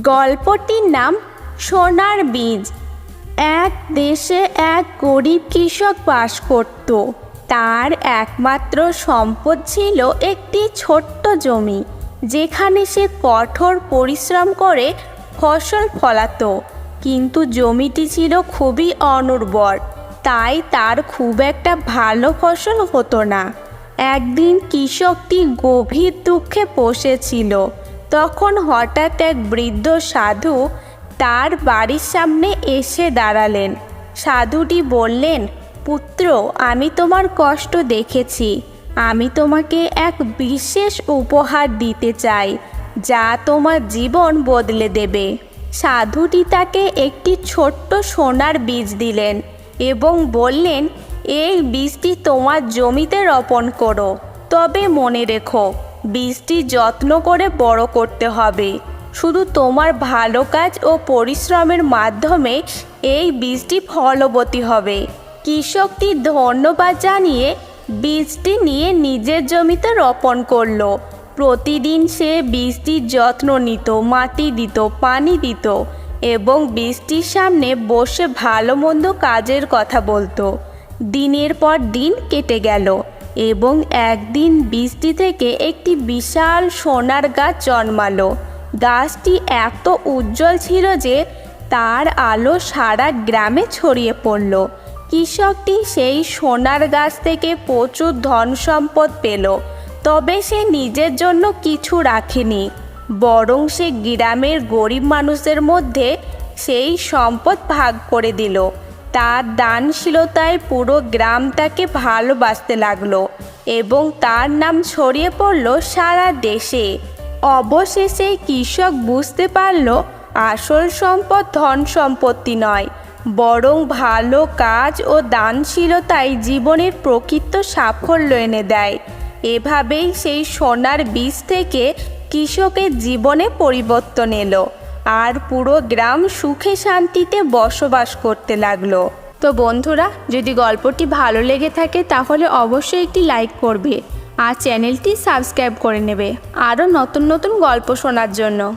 গল্পটির নাম সোনার বীজ। এক দেশে এক গরিব কৃষক বাস করত। তার একমাত্র সম্পদ ছিল একটি ছোট্ট জমি, যেখানে সে কঠোর পরিশ্রম করে ফসল ফলাতো। কিন্তু জমিটি ছিল খুবই অনুর্বর, তাই তার খুব একটা ভালো ফসল হতো না। একদিন কৃষকটি গভীর দুঃখে বসেছিল। তখন হঠাৎ এক বৃদ্ধ সাধু তার বাড়ির সামনে এসে দাঁড়ালেন। সাধুটি বললেন, পুত্র, আমি তোমার কষ্ট দেখেছি। আমি তোমাকে এক বিশেষ উপহার দিতে চাই, যা তোমার জীবন বদলে দেবে। সাধুটি তাকে একটি ছোট্ট সোনার বীজ দিলেন এবং বললেন, এই বীজটি তোমার জমিতে রোপণ করো, তবে মনে রেখো বীজটি যত্ন করে বড় করতে হবে। শুধু তোমার ভালো কাজ ও পরিশ্রমের মাধ্যমে এই বীজটি ফলবতী হবে। কৃষকটি ধন্যবাদ জানিয়ে বীজটি নিয়ে নিজের জমিতে রোপণ করল। প্রতিদিন সে বীজটির যত্ন নিত, মাটি দিত, পানি দিত এবং বীজটির সামনে বসে ভালো মন্দ কাজের কথা বলতো। দিনের পর দিন কেটে গেল। এবং একদিন বীজটি থেকে একটি বিশাল সোনার গাছ জন্মালো। গাছটি এত উজ্জ্বল ছিল যে তার আলো সারা গ্রামে ছড়িয়ে পড়ল। কৃষকটি সেই সোনার গাছ থেকে প্রচুর ধন সম্পদ পেল, তবে সে নিজের জন্য কিছু রাখেনি। বরং সে গ্রামের গরিব মানুষের মধ্যে সেই সম্পদ ভাগ করে দিল। তার দানশীলতায় পুরো গ্রাম তাকে ভালোবাসতে লাগল এবং তার নাম ছড়িয়ে পড়ল সারা দেশে। অবশেষে কৃষক বুঝতে পারল, আসল সম্পদ ধন সম্পত্তি নয়, বরং ভালো কাজ ও দানশীলতাই জীবনের প্রকৃত সাফল্য এনে দেয়। এভাবেই সেই সোনার বীজ থেকে কৃষকের জীবনে পরিবর্তন এলো। আর পুরো গ্রাম সুখে শান্তিতে বসবাস করতে লাগল। তো বন্ধুরা, যদি গল্পটি ভালো লেগে থাকে, তাহলে অবশ্যই একটি লাইক করবে আর চ্যানেলটি সাবস্ক্রাইব করে নেবে। আরও নতুন নতুন গল্প শোনার জন্য।